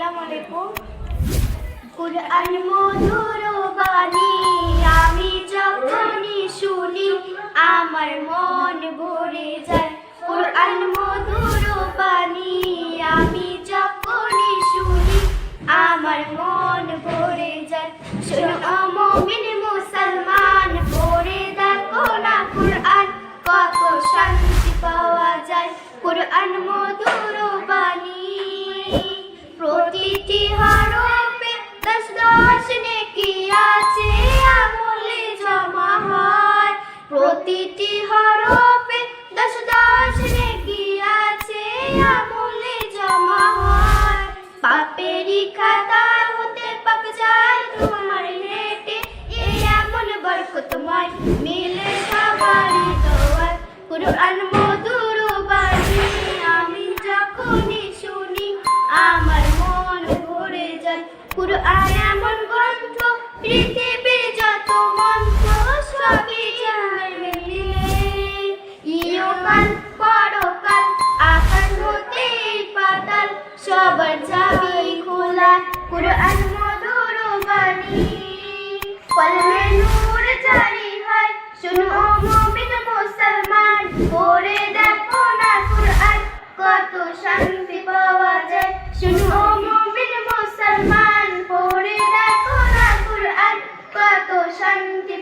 আসসালামু আলাইকুম মধুর বাণী আমি যখনই শুনি, আমার মন ভরে যায়। কুরআন মধুর বাণী আমি যখনই শুনি, আমার মন ভরে যায়। শোনো মুমিন মুসলমান, পড়ে দেখো না কুরআন, কত শান্তি পাওয়া যায়। কুরআন মধুর বাণী প্রতিটি হরফে দশ দশ নেকি আছে? আমলে জমা হয়। প্রতিটি হরফে দশ দশ নেকি আছে? আমলে জমা হয়। পাপেরই খাতা হতে পাপ যায় তোমার হেঁটে। এই এমন বরকতময় মিলে সবারই দোয়ার। কুরআন কুরআন এমন গ্রন্থ, পৃথিবীর যত মন্ত্র সবই জানার ইয়কাল পরকাল, আকাশ হতে পাতাল সবার চাবি খোলা। কুরআন, মধুর বাণী। কলমে নূর জারি হয় শুনো মুমিন মুসলমান। পড়ে দেখো না কুরআন, কত শান্তি পাওয়া যায়। শুনো শান্তি